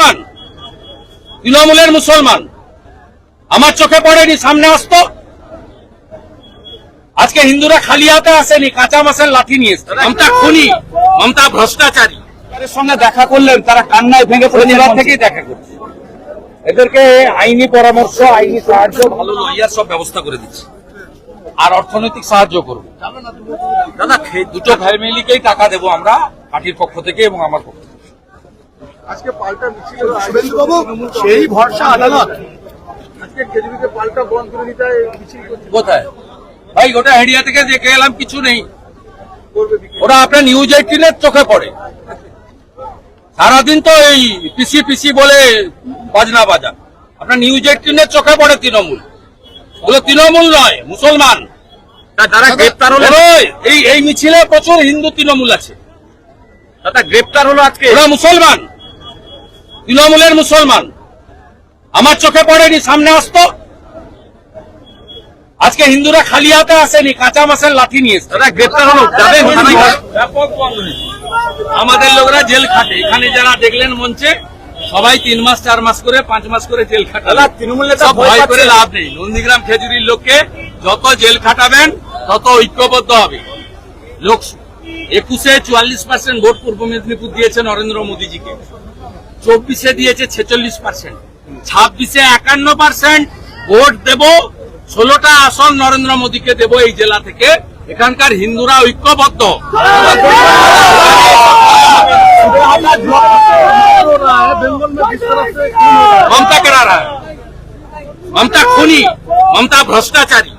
মুসলমান তৃণমূলের মুসলমান। আমার চোখে পড়েনি সামনে আসতো। আজকে হিন্দুরা খালি হাতে আসেনি কাঁচা মাসের লাঠি নিয়ে এসছে। মমতা খুনি মমতা ভ্রষ্টাচারী। তাদের সঙ্গে দেখা করলেন? তারা কান্নায় ভেঙে পড়েছেন থেকেই দেখা করছে। এদেরকে আইনি পরামর্শ আইনি সাহায্য ভালো লয়ার সব ব্যবস্থা করে দিচ্ছে। আর অর্থনৈতিক সাহায্য করব দাদা দুটো ফ্যামিলিকেই টাকা দেবো আমরা পার্টির পক্ষ থেকে এবং আমার পক্ষ থেকে। আজকে পাল্টা মিছিল শুভেন্দুবাবু সেই ভরসা আদালত। আজকে কেজরিকে পাল্টা বন্ধ করে দিতে মিছিল কোথায়? ভাই ওটা হেডিয়া থেকে দেখে এলাম কিছু নেই। ওরা আপনার নিউজ এইটিনের চোখে পড়ে। সারাদিন তো এই পিসি পিসি বলে বাজনা বাজা। আপনার নিউজ এইটিনের চোখে পড়ে তৃণমূল। ওগুলো তৃণমূল নয় মুসলমান। যারা গ্রেপ্তার ওই, এই এই মিছিলে প্রচুর হিন্দু তৃণমূল আছে। দাদা গ্রেপ্তার হলো আজকে? ওরা মুসলমান। তৃণমূলের মুসলমান। আমার চোখে পড়েনি সামনে আসতো। আজকে হিন্দুরা খালি হাতে আসেনি কাঁচা মাসের লাঠি নিয়ে গ্রেপ্তার হলো। আমাদের লোকরা জেল খাটে। এখানে যারা দেখলেন মঞ্চে সবাই তিন মাস চার মাস করে পাঁচ মাস করে জেল খাটে দাদা তৃণমূল ভয় ভয় করে লাভ নেই। নন্দীগ্রাম খেজুরির লোককে যত জেল খাটাবেন তত ঐক্যবদ্ধ হবে। লোক একুশে চুয়াল্লিশ পার্সেন্ট ভোট পূর্ব মেদিনীপুর দিয়েছে নরেন্দ্র মোদীজিকে। চব্বিশে দিয়েছে ছেচল্লিশ পার্সেন্ট ছাব্বিশে একান্ন পার্সেন্ট ভোট দেব, ষোলোটা আসন নরেন্দ্র মোদীকে দেব এই জেলা থেকে। এখানকার হিন্দুরা ঐক্যবদ্ধ। মমতা করা মমতা খুনি, মমতা ভ্রষ্টাচারী।